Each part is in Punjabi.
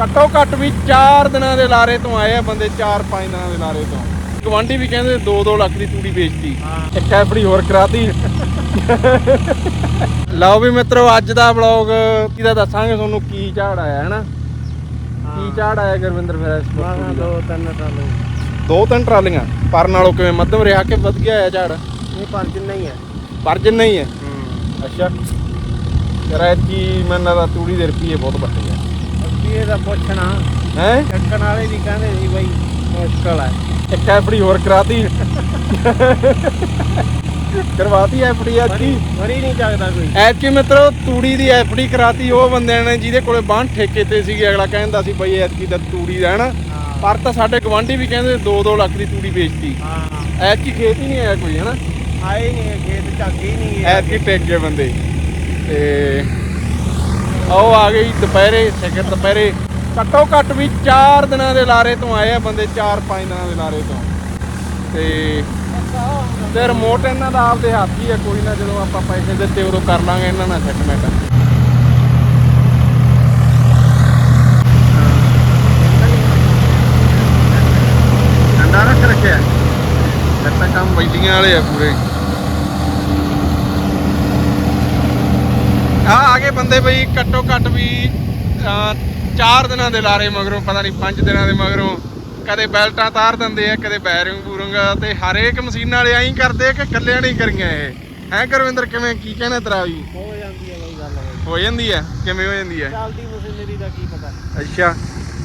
ਘੱਟੋ ਘੱਟ ਵੀ 4 ਦਿਨਾਂ ਦੇ ਲਾਰੇ ਤੋਂ ਆਏ ਆ ਬੰਦੇ 4-5 ਦਿਨਾਂ ਦੇ ਲਾਰੇ ਤੋਂ। ਗਵਾਂਢੀ ਵੀ ਕਹਿੰਦੇ 2-2 ਲੱਖ ਦੀ ਤੂੜੀ ਵੇਚਤੀ। ਇੱਕ ਐਫੜੀ ਹੋਰ ਕਰਾਤੀ। ਲਓ ਵੀ ਮਿੱਤਰੋ ਅੱਜ ਦਾ ਵਲੌਗ ਕਿਹਦਾ ਦੱਸਾਂਗੇ ਤੁਹਾਨੂੰ ਕੀ ਝਾੜ ਆਇਆ ਹਨਾ ਕੀ ਝਾੜ ਆਇਆ ਗੁਰਵਿੰਦਰ ਫਿਰ ਇਸ ਵਾਰ ਦਾ? ਤਿੰਨ ਟਰਾਲੇ। ਦੋ ਤਿੰਨ ਟਰਾਲੀਆਂ। ਪਰ ਨਾਲੋਂ ਕਿਵੇਂ ਮੱਧਮ ਰਿਹਾ ਕਿ ਵਧ ਗਿਆ ਆ ਝਾੜ? ਇਹ ਪਰ ਜਿੰਨਾ ਹੀ ਹੈ। ਪਰ ਜਿੰਨਾ ਹੀ ਹੈ। ਅੱਛਾ। ਯਾਰ ਐਤਕੀ ਮੈਨੂੰ ਲੱਗਦਾ ਤੂੜੀ ਦੇ ਰੁਪਈਏ ਬਹੁਤ ਵੱਟੇ ਆ ਇਹਦਾ ਪੁੱਛਣਾ ਹੈ? ਚੱਕਣ ਵਾਲੇ ਵੀ ਕਹਿੰਦੇ ਸੀ ਬਈ ਮੁਸ਼ਕਲ ਹੈ ਇੱਕ ਐਫੜੀ ਹੋਰ ਕਰਾਤੀ। ਕਰਵਾਤੀ ਐਫੜੀ ਐਤਕੀ ਮਰੀ ਨਹੀਂ ਚੱਕਦਾ ਕੋਈ। ਐਤਕੀ ਮਿੱਤਰੋ ਤੂੜੀ ਦੀ ਐਫਡੀ ਕਰਾਤੀ ਉਹ ਬੰਦਿਆਂ ਨੇ ਜਿਹਦੇ ਕੋਲੇ ਬਾਂਹ ਠੇਕੇ ਤੇ ਸੀਗੀ ਅਗਲਾ ਕਹਿੰਦਾ ਸੀ ਬਈ ਐਤਕੀ ਤਾਂ ਤੂੜੀ ਦਾ ਹਨਾ ਪਰ ਤਾਂ ਸਾਡੇ ਗਵਾਂਢੀ ਵੀ ਕਹਿੰਦੇ 2-2 ਲੱਖ ਦੀ ਤੂੜੀ ਵੇਚਤੀ। ਹਾਂ। ਐਤਕੀ ਖੇਤ ਹੀ ਨਹੀਂ ਆਇਆ ਕੋਈ ਹਨਾ ਆਏ ਨਹੀਂ ਖੇਤ ਹੀ ਨਹੀਂ ਐਤਕੀ ਟੇਕ ਗਏ ਬੰਦੇ। ਤੇ ਆਓ ਆ ਗਈ ਦੁਪਹਿਰੇ ਸਿਖਰ ਦੁਪਹਿਰੇ। ਘੱਟੋ ਘੱਟ ਵੀ 4 ਦਿਨਾਂ ਦੇ ਲਾਰੇ ਤੋਂ ਆਏ ਆ ਬੰਦੇ 4-5 ਦਿਨਾਂ ਦੇ ਲਾਰੇ ਤੋਂ। ਤੇ ਤੇ ਰਿਮੋਟ ਇਹਨਾਂ ਦਾ ਆਪਦੇ ਹੱਥ ਹੀ ਆ ਕੋਈ ਨਾ ਜਦੋਂ ਆਪਾਂ ਪੈਸੇ ਦਿੱਤੇ ਉਦੋਂ ਕਰ ਲਾਂਗੇ ਇਹਨਾਂ ਨਾਲ ਸੈਟਲਮੈਂਟ ਠੰਡਾ ਰੱਖ ਰੱਖਿਆ। ਤਾਂ ਕੰਮ ਬੈਲੀਆਂ ਵਾਲੇ ਆ ਪੂਰੇ। ਗਏ ਬੰਦੇ ਬਈ ਘੱਟੋ ਘੱਟ ਵੀ 4 ਦਿਨਾਂ ਦੇ ਲਾਰੇ ਮਗਰੋਂ ਪਤਾ ਨਹੀਂ 5 ਦਿਨਾਂ ਦੇ ਮਗਰੋਂ ਕਦੇ ਬੈਲਟਾਂ ਤਾਰ ਦਿੰਦੇ ਆ ਕਦੇ ਬੈਰਿੰਗ ਬੂਰਿੰਗ ਤੇ ਹਰੇਕ ਮਸ਼ੀਨ ਵਾਲੇ ਐਂ ਕਰਦੇ ਆ ਕਿ ਕੱਲਿਆਂ ਨਹੀਂ ਕਰੀਆਂ ਇਹ। ਹੈ ਗੁਰਵਿੰਦਰ ਕਿਵੇਂ ਕੀ ਕਹਿਣਾ ਤੇਰਾ ਵੀ? ਹੋ ਜਾਂਦੀ ਹੈ ਬਈ ਗੱਲ। ਹੋ ਜਾਂਦੀ ਹੈ ਕਿਵੇਂ ਹੋ ਜਾਂਦੀ ਹੈ ਚੱਲਦੀ ਮਸ਼ੀਨਰੀ ਦਾ ਕੀ ਪਤਾ। ਅੱਛਾ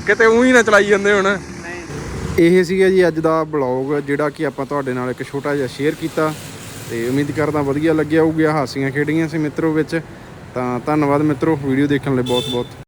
ਕਿਤੇ ਉਹੀ ਨਾ ਚਲਾਈ ਜਾਂਦੇ ਹੁਣ। ਇਹ ਸੀਗਾ ਜੀ ਅੱਜ ਦਾ ਬਲੌਗ ਜਿਹੜਾ ਕਿ ਆਪਾਂ ਤੁਹਾਡੇ ਨਾਲ ਇੱਕ ਛੋਟਾ ਜਿਹਾ ਸ਼ੇਅਰ ਕੀਤਾ। ਤੇ ਉਮੀਦ ਕਰਦਾ ਵਧੀਆ ਲੱਗਿਆ ਹੋਊਗਾ ਹਾਸੀਆਂ ਖੇਡੀਆਂ ਸੀ ਮਿੱਤਰੋ ਵਿੱਚ। ਤਾਂ ਧੰਨਵਾਦ ਮਿੱਤਰੋ ਵੀਡੀਓ ਦੇਖਣ ਲਈ ਬਹੁਤ ਬਹੁਤ